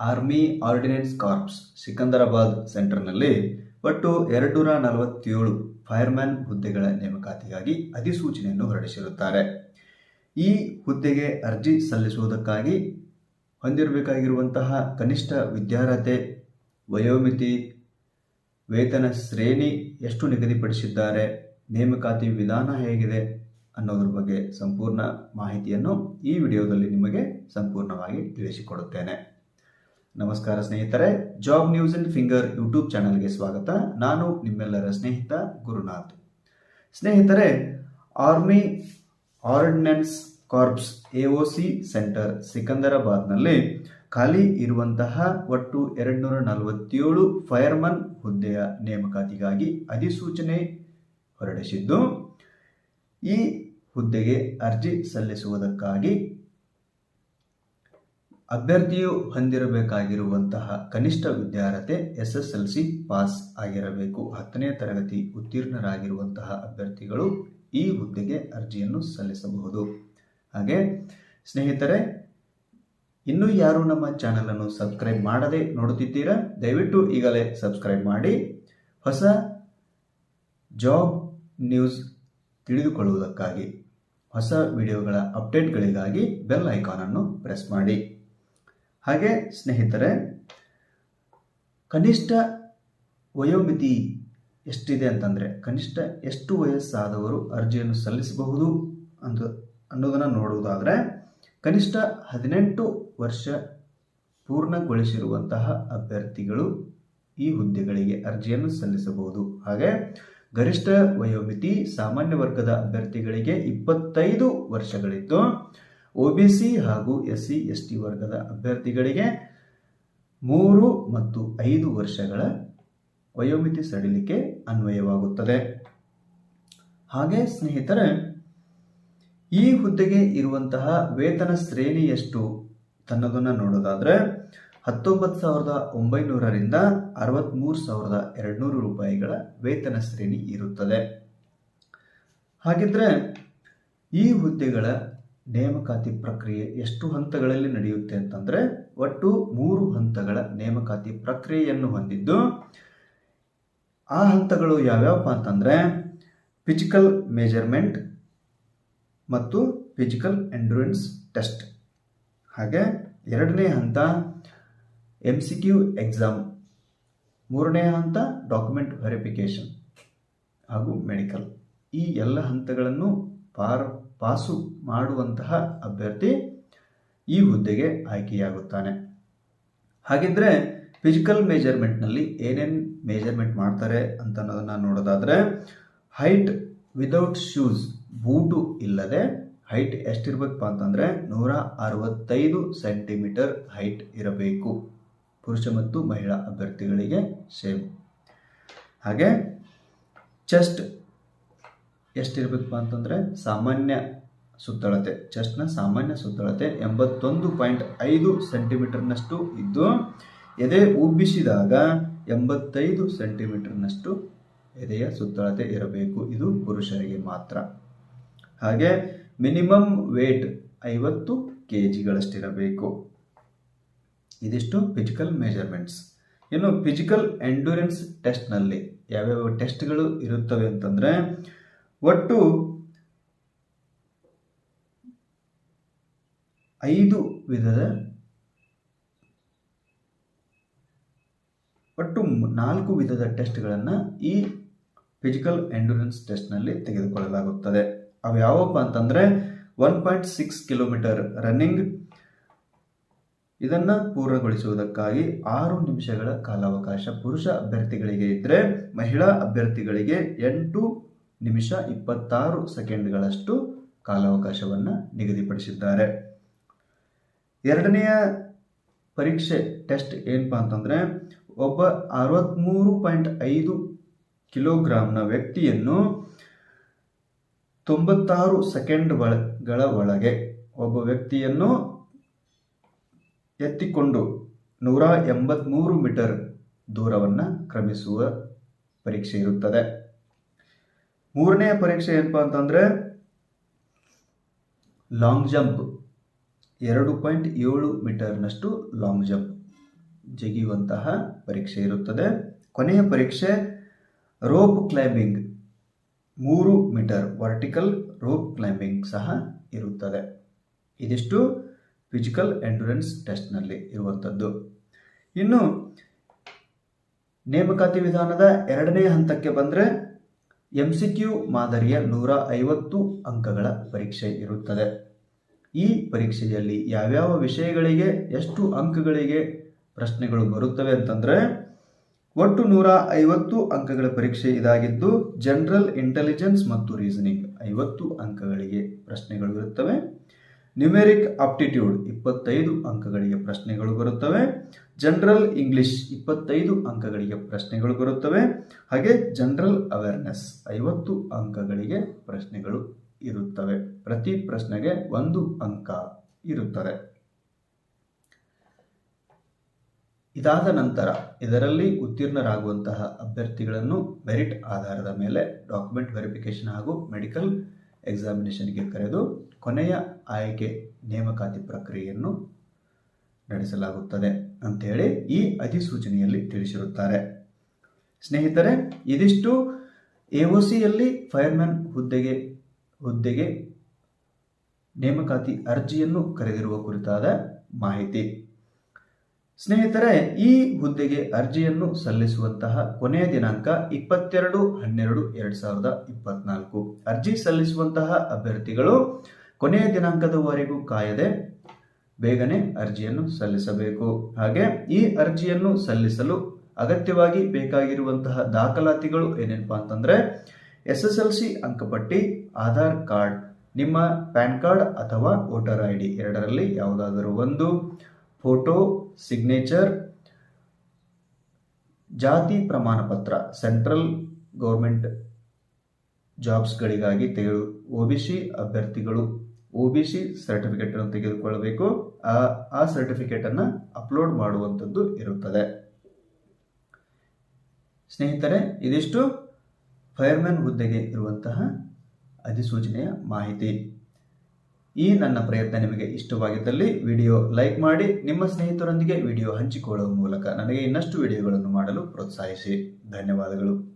Army ordnance corps Secunderabad ಸೆಂಟರ್ನಲ್ಲಿ ಒಟ್ಟು ಎರಡುನೂರ ನಲವತ್ತೇಳು ಫೈರ್ಮ್ಯಾನ್ ಹುದ್ದೆಗಳ ನೇಮಕಾತಿಗಾಗಿ ಅಧಿಸೂಚನೆಯನ್ನು ಹೊರಡಿಸಿರುತ್ತಾರೆ. ಈ ಹುದ್ದೆಗೆ ಅರ್ಜಿ ಸಲ್ಲಿಸುವುದಕ್ಕಾಗಿ ಹೊಂದಿರಬೇಕಾಗಿರುವಂತಹ ಕನಿಷ್ಠ ವಿದ್ಯಾರ್ಹತೆ, ವಯೋಮಿತಿ, ವೇತನ ಶ್ರೇಣಿ ಎಷ್ಟು ನಿಗದಿಪಡಿಸಿದ್ದಾರೆ, ನೇಮಕಾತಿ ವಿಧಾನ ಹೇಗಿದೆ ಅನ್ನೋದ್ರ ಬಗ್ಗೆ ಸಂಪೂರ್ಣ ಮಾಹಿತಿಯನ್ನು ಈ ವಿಡಿಯೋದಲ್ಲಿ ನಿಮಗೆ ಸಂಪೂರ್ಣವಾಗಿ ತಿಳಿಸಿಕೊಡುತ್ತೇನೆ. ನಮಸ್ಕಾರ ಸ್ನೇಹಿತರೆ job news and finger YouTube ಚಾನಲ್ಗೆ ಸ್ವಾಗತ. ನಾನು ನಿಮ್ಮೆಲ್ಲರ ಸ್ನೇಹಿತ ಗುರುನಾಥ್. ಸ್ನೇಹಿತರೆ army ordnance corps AOC centre ಸಿಕಂದರಾಬಾದ್ನಲ್ಲಿ ಖಾಲಿ ಇರುವಂತಹ ಒಟ್ಟು ಎರಡುನೂರ ನಲವತ್ತೇಳು ಫೈರ್ಮನ್ ಹುದ್ದೆಯ ನೇಮಕಾತಿಗಾಗಿ ಅಧಿಸೂಚನೆ ಹೊರಡಿಸಿದ್ದು, ಈ ಹುದ್ದೆಗೆ ಅರ್ಜಿ ಸಲ್ಲಿಸುವುದಕ್ಕಾಗಿ ಅಭ್ಯರ್ಥಿಯು ಹೊಂದಿರಬೇಕಾಗಿರುವಂತಹ ಕನಿಷ್ಠ ವಿದ್ಯಾರ್ಹತೆ S S L C pass ಆಗಿರಬೇಕು. ಹತ್ತನೇ ತರಗತಿ ಉತ್ತೀರ್ಣರಾಗಿರುವಂತಹ ಅಭ್ಯರ್ಥಿಗಳು ಈ ಹುದ್ದೆಗೆ ಅರ್ಜಿಯನ್ನು ಸಲ್ಲಿಸಬಹುದು. ಹಾಗೆ ಸ್ನೇಹಿತರೆ, ಇನ್ನೂ ಯಾರು ನಮ್ಮ ಚಾನಲನ್ನು ಸಬ್ಸ್ಕ್ರೈಬ್ ಮಾಡದೆ ನೋಡುತ್ತಿದ್ದೀರಾ? ದಯವಿಟ್ಟು ಈಗಲೇ ಸಬ್ಸ್ಕ್ರೈಬ್ ಮಾಡಿ. ಹೊಸ ಜಾಬ್ ನ್ಯೂಸ್ ತಿಳಿದುಕೊಳ್ಳುವುದಕ್ಕಾಗಿ, ಹೊಸ ವಿಡಿಯೋಗಳ ಅಪ್ಡೇಟ್ಗಳಿಗಾಗಿ ಬೆಲ್ ಐಕಾನನ್ನು ಪ್ರೆಸ್ ಮಾಡಿ. ಹಾಗೆ ಸ್ನೇಹಿತರೆ, ಕನಿಷ್ಠ ವಯೋಮಿತಿ ಎಷ್ಟಿದೆ ಅಂತಂದರೆ, ಕನಿಷ್ಠ ಎಷ್ಟು ವಯಸ್ಸಾದವರು ಅರ್ಜಿಯನ್ನು ಸಲ್ಲಿಸಬಹುದು ಅಂತ ಅನ್ನೋದನ್ನು ನೋಡುವುದಾದರೆ, ಕನಿಷ್ಠ ಹದಿನೆಂಟು ವರ್ಷ ಪೂರ್ಣಗೊಳಿಸಿರುವಂತಹ ಅಭ್ಯರ್ಥಿಗಳು ಈ ಹುದ್ದೆಗಳಿಗೆ ಅರ್ಜಿಯನ್ನು ಸಲ್ಲಿಸಬಹುದು. ಹಾಗೆ ಗರಿಷ್ಠ ವಯೋಮಿತಿ ಸಾಮಾನ್ಯ ವರ್ಗದ ಅಭ್ಯರ್ಥಿಗಳಿಗೆ ಇಪ್ಪತ್ತೈದು ವರ್ಷಗಳಿದ್ದು ಒಬಿಸಿ ಹಾಗೂ ಎಸ್ ಸಿ, ಎಸ್ ಟಿ ವರ್ಗದ ಅಭ್ಯರ್ಥಿಗಳಿಗೆ ಮೂರು ಮತ್ತು ಐದು ವರ್ಷಗಳ ವಯೋಮಿತಿ ಸಡಿಲಿಕೆ ಅನ್ವಯವಾಗುತ್ತದೆ. ಹಾಗೆ ಸ್ನೇಹಿತರೆ, ಈ ಹುದ್ದೆಗೆ ಇರುವಂತಹ ವೇತನ ಶ್ರೇಣಿ ಎಷ್ಟು ತನ್ನದನ್ನು ನೋಡೋದಾದ್ರೆ ಹತ್ತೊಂಬತ್ತು ಸಾವಿರದ ಒಂಬೈನೂರರಿಂದ ಅರವತ್ತ್ಮೂರು ಸಾವಿರದ ಎರಡುನೂರು ರೂಪಾಯಿಗಳ ವೇತನ ಶ್ರೇಣಿ ಇರುತ್ತದೆ. ಹಾಗಿದ್ರೆ ಈ ಹುದ್ದೆಗಳ ನೇಮಕಾತಿ ಪ್ರಕ್ರಿಯೆ ಎಷ್ಟು ಹಂತಗಳಲ್ಲಿ ನಡೆಯುತ್ತೆ ಅಂತಂದರೆ ಒಟ್ಟು ಮೂರು ಹಂತಗಳ ನೇಮಕಾತಿ ಪ್ರಕ್ರಿಯೆಯನ್ನು ಹೊಂದಿದ್ದು, ಆ ಹಂತಗಳು ಯಾವ್ಯಾವಪ್ಪ ಅಂತಂದರೆ ಫಿಜಿಕಲ್ ಮೇಜರ್ಮೆಂಟ್ ಮತ್ತು ಫಿಜಿಕಲ್ ಎಂಡ್ಯೂರೆನ್ಸ್ ಟೆಸ್ಟ್ ಹಾಗೆ ಎರಡನೇ ಹಂತ ಎಂ ಸಿ ಕ್ಯೂ ಎಕ್ಸಾಮ್ ಮೂರನೇ ಹಂತ ಡಾಕ್ಯುಮೆಂಟ್ ವೆರಿಫಿಕೇಷನ್ ಹಾಗೂ ಮೆಡಿಕಲ್ ಈ ಎಲ್ಲ ಹಂತಗಳನ್ನು ಪಾರ್, ಪಾಸು ಮಾಡುವಂತಹ ಅಭ್ಯರ್ಥಿ ಈ ಹುದ್ದೆಗೆ ಆಯ್ಕೆಯಾಗುತ್ತಾನೆ. ಹಾಗಿದ್ರೆ ಫಿಸಿಕಲ್ ಮೇಜರ್ಮೆಂಟ್ನಲ್ಲಿ ಏನೇನು ಮೇಜರ್ಮೆಂಟ್ ಮಾಡ್ತಾರೆ ಅಂತ ಅನ್ನೋದನ್ನು ನೋಡೋದಾದರೆ ಹೈಟ್ ವಿದೌಟ್ ಶೂಸ್ ಬೂಟು ಇಲ್ಲದೆ ಹೈಟ್ ಎಷ್ಟಿರಬೇಕಪ್ಪ ಅಂತಂದರೆ ನೂರ ಅರವತ್ತೈದು ಸೆಂಟಿಮೀಟರ್ ಹೈಟ್ ಇರಬೇಕು. ಪುರುಷ ಮತ್ತು ಮಹಿಳಾ ಅಭ್ಯರ್ಥಿಗಳಿಗೆ ಸೇಮ್ ಹಾಗೆ ಚೆಸ್ಟ್ ಎಷ್ಟಿರಬೇಕಪ್ಪ ಅಂತಂದರೆ ಸಾಮಾನ್ಯ ಸುತ್ತಳತೆ ಚೆಸ್ಟ್ನ ಸಾಮಾನ್ಯ ಸುತ್ತಳತೆ ಎಂಬತ್ತೊಂದು ಪಾಯಿಂಟ್ ಐದು ಸೆಂಟಿಮೀಟರ್ನಷ್ಟು ಇದ್ದು, ಎದೆ ಉಬ್ಬಿಸಿದಾಗ ಎಂಬತ್ತೈದು ಸೆಂಟಿಮೀಟರ್ನಷ್ಟು ಎದೆಯ ಸುತ್ತಳತೆ ಇರಬೇಕು. ಇದು ಪುರುಷರಿಗೆ ಮಾತ್ರ. ಹಾಗೆ ಮಿನಿಮಮ್ ವೇಟ್ ಐವತ್ತು ಕೆ ಜಿಗಳಷ್ಟಿರಬೇಕು ಇದಿಷ್ಟು ಫಿಸಿಕಲ್ ಮೆಜರ್ಮೆಂಟ್ಸ್ ಇನ್ನು ಫಿಸಿಕಲ್ ಎಂಡ್ಯೂರೆನ್ಸ್ ಟೆಸ್ಟ್ನಲ್ಲಿ ಯಾವ್ಯಾವ ಟೆಸ್ಟ್ಗಳು ಇರುತ್ತವೆ ಅಂತಂದರೆ ಒಟ್ಟು ಐದು ವಿಧದ ಒಟ್ಟು ನಾಲ್ಕು ವಿಧದ ಟೆಸ್ಟ್ಗಳನ್ನು ಈ ಫಿಸಿಕಲ್ ಎಂಡ್ಯೂರೆನ್ಸ್ ಟೆಸ್ಟ್ನಲ್ಲಿ ತೆಗೆದುಕೊಳ್ಳಲಾಗುತ್ತದೆ. ಅವು ಯಾವಪ್ಪ ಅಂತಂದರೆ one point six kilometre running ಇದನ್ನು ಪೂರ್ಣಗೊಳಿಸುವುದಕ್ಕಾಗಿ ಆರು ನಿಮಿಷಗಳ ಕಾಲಾವಕಾಶ ಪುರುಷ ಅಭ್ಯರ್ಥಿಗಳಿಗೆ ಇದ್ದರೆ ಮಹಿಳಾ ಅಭ್ಯರ್ಥಿಗಳಿಗೆ ಎಂಟು ನಿಮಿಷ ಇಪ್ಪತ್ತಾರು ಸೆಕೆಂಡ್ಗಳಷ್ಟು ಕಾಲಾವಕಾಶವನ್ನು ನಿಗದಿಪಡಿಸಿದ್ದಾರೆ. ಎರಡನೆಯ ಪರೀಕ್ಷೆ ಟೆಸ್ಟ್ ಏನಪ್ಪ ಅಂತಂದರೆ, ಒಬ್ಬ ಅರವತ್ತ್ಮೂರು ಪಾಯಿಂಟ್ ಐದು ಕಿಲೋಗ್ರಾಮ್ನ ವ್ಯಕ್ತಿಯನ್ನು ತೊಂಬತ್ತಾರು ಸೆಕೆಂಡ್ಗಳ ಒಳಗೆ ಒಬ್ಬ ವ್ಯಕ್ತಿಯನ್ನು ಎತ್ತಿಕೊಂಡು ನೂರ ಎಂಬತ್ತ್ಮೂರು ಮೀಟರ್ ದೂರವನ್ನು ಕ್ರಮಿಸುವ ಪರೀಕ್ಷೆ ಇರುತ್ತದೆ. ಮೂರನೆಯ ಪರೀಕ್ಷೆ ಏನಪ್ಪ ಅಂತಂದರೆ ಲಾಂಗ್ ಜಂಪ್ ಎರಡು ಪಾಯಿಂಟ್ ಏಳು ಮೀಟರ್ನಷ್ಟು ಲಾಂಗ್ ಜಂಪ್ ಜಗಿಯುವಂತಹ ಪರೀಕ್ಷೆ ಇರುತ್ತದೆ. ಕೊನೆಯ ಪರೀಕ್ಷೆ ರೋಪ್ ಕ್ಲೈಂಬಿಂಗ್ ಮೂರು ಮೀಟರ್ ವರ್ಟಿಕಲ್ ರೋಪ್ ಕ್ಲೈಂಬಿಂಗ್ ಸಹ ಇರುತ್ತದೆ. ಇದಿಷ್ಟು ಫಿಸಿಕಲ್ ಎಂಡುರೆನ್ಸ್ ಟೆಸ್ಟ್ನಲ್ಲಿ ಇರುವಂಥದ್ದು. ಇನ್ನು ನೇಮಕಾತಿ ವಿಧಾನದ ಎರಡನೇ ಹಂತಕ್ಕೆ ಬಂದರೆ ಎಂ ಸಿ ಕ್ಯೂ ಮಾದರಿಯ ನೂರ ಐವತ್ತು ಅಂಕಗಳ ಪರೀಕ್ಷೆ ಇರುತ್ತದೆ. ಈ ಪರೀಕ್ಷೆಯಲ್ಲಿ ಯಾವ್ಯಾವ ವಿಷಯಗಳಿಗೆ ಎಷ್ಟು ಅಂಕಗಳಿಗೆ ಪ್ರಶ್ನೆಗಳು ಬರುತ್ತವೆ ಅಂತಂದರೆ, ಒಟ್ಟು ನೂರ ಐವತ್ತು ಅಂಕಗಳ ಪರೀಕ್ಷೆ ಇದಾಗಿದ್ದು ಜನರಲ್ ಇಂಟೆಲಿಜೆನ್ಸ್ ಮತ್ತು ರೀಸನಿಂಗ್ ಐವತ್ತು ಅಂಕಗಳಿಗೆ ಪ್ರಶ್ನೆಗಳು ಇರುತ್ತವೆ. ನ್ಯೂಮೆರಿಕ್ ಆಪ್ಟಿಟ್ಯೂಡ್ ಇಪ್ಪತ್ತೈದು ಅಂಕಗಳಿಗೆ ಪ್ರಶ್ನೆಗಳು ಬರುತ್ತವೆ. ಜನರಲ್ ಇಂಗ್ಲಿಷ್ ಇಪ್ಪತ್ತೈದು ಅಂಕಗಳಿಗೆ ಪ್ರಶ್ನೆಗಳು ಬರುತ್ತವೆ. ಹಾಗೆ ಜನರಲ್ ಅವೇರ್ನೆಸ್ ಐವತ್ತು ಅಂಕಗಳಿಗೆ ಪ್ರಶ್ನೆಗಳು ಇರುತ್ತವೆ. ಪ್ರತಿ ಪ್ರಶ್ನೆಗೆ ಒಂದು ಅಂಕ ಇರುತ್ತದೆ. ಇದಾದ ನಂತರ ಇದರಲ್ಲಿ ಉತ್ತೀರ್ಣರಾಗುವಂತಹ ಅಭ್ಯರ್ಥಿಗಳನ್ನು ಮೆರಿಟ್ ಆಧಾರದ ಮೇಲೆ ಡಾಕ್ಯುಮೆಂಟ್ ವೆರಿಫಿಕೇಶನ್ ಹಾಗೂ ಮೆಡಿಕಲ್ ಎಕ್ಸಾಮಿನೇಷನ್ಗೆ ಕರೆದು ಕೊನೆಯ ಆಯ್ಕೆ ನೇಮಕಾತಿ ಪ್ರಕ್ರಿಯೆಯನ್ನು ನಡೆಸಲಾಗುತ್ತದೆ ಅಂಥೇಳಿ ಈ ಅಧಿಸೂಚನೆಯಲ್ಲಿ ತಿಳಿಸಿರುತ್ತಾರೆ. ಸ್ನೇಹಿತರೆ, ಇದಿಷ್ಟು ಎ ಒ ಸಿಯಲ್ಲಿ ಫೈರ್ಮ್ಯಾನ್ ಹುದ್ದೆಗೆ ಹುದ್ದೆಗೆ ನೇಮಕಾತಿ ಅರ್ಜಿಯನ್ನು ಕರೆದಿರುವ ಕುರಿತಾದ ಮಾಹಿತಿ. ಸ್ನೇಹಿತರೆ, ಈ ಹುದ್ದೆಗೆ ಅರ್ಜಿಯನ್ನು ಸಲ್ಲಿಸುವಂತಹ ಕೊನೆಯ ದಿನಾಂಕ ಇಪ್ಪತ್ತೆರಡು ಹನ್ನೆರಡು ಎರಡ್ ಸಾವಿರದ ಇಪ್ಪತ್ನಾಲ್ಕು. ಅರ್ಜಿ ಸಲ್ಲಿಸುವಂತಹ ಅಭ್ಯರ್ಥಿಗಳು ಕೊನೆಯ ದಿನಾಂಕದವರೆಗೂ ಕಾಯದೆ ಬೇಗನೆ ಅರ್ಜಿಯನ್ನು ಸಲ್ಲಿಸಬೇಕು. ಹಾಗೆ ಈ ಅರ್ಜಿಯನ್ನು ಸಲ್ಲಿಸಲು ಅಗತ್ಯವಾಗಿ ಬೇಕಾಗಿರುವಂತಹ ದಾಖಲಾತಿಗಳು ಏನೇನಪ್ಪ ಅಂತಂದ್ರೆ ಎಸ್ ಎಸ್ ಎಲ್ ಸಿ ಅಂಕಪಟ್ಟಿ, ಆಧಾರ್ ಕಾರ್ಡ್, ನಿಮ್ಮ ಪ್ಯಾನ್ ಕಾರ್ಡ್ ಅಥವಾ ವೋಟರ್ ಐ ಡಿ ಎರಡರಲ್ಲಿ ಯಾವುದಾದರೂ ಒಂದು, ಫೋಟೋ, ಸಿಗ್ನೇಚರ್, ಜಾತಿ ಪ್ರಮಾಣ ಪತ್ರ ಸೆಂಟ್ರಲ್ ಗೌರ್ಮೆಂಟ್ ಜಾಬ್ಸ್ಗಳಿಗಾಗಿ ತೆಗೆದು ಒ ಬಿ ಸಿ ಅಭ್ಯರ್ಥಿಗಳು ಒ ಬಿ ಸಿ ಸರ್ಟಿಫಿಕೇಟ್ ಅನ್ನು ತೆಗೆದುಕೊಳ್ಳಬೇಕು. ಆ ಆ ಸರ್ಟಿಫಿಕೇಟ್ ಅನ್ನು ಅಪ್ಲೋಡ್ ಮಾಡುವಂಥದ್ದು ಇರುತ್ತದೆ. ಸ್ನೇಹಿತರೆ, ಇದಿಷ್ಟು ಫೈರ್ಮ್ಯಾನ್ ಹುದ್ದೆಗೆ ಇರುವಂತಹ ಅಧಿಸೂಚನೆಯ ಮಾಹಿತಿ. ಈ ನನ್ನ ಪ್ರಯತ್ನ ನಿಮಗೆ ಇಷ್ಟವಾಗಿದ್ದಲ್ಲಿ ವಿಡಿಯೋ ಲೈಕ್ ಮಾಡಿ, ನಿಮ್ಮ ಸ್ನೇಹಿತರೊಂದಿಗೆ ವಿಡಿಯೋ ಹಂಚಿಕೊಳ್ಳುವ ಮೂಲಕ ನನಗೆ ಇನ್ನಷ್ಟು ವಿಡಿಯೋಗಳನ್ನು ಮಾಡಲು ಪ್ರೋತ್ಸಾಹಿಸಿ. ಧನ್ಯವಾದಗಳು.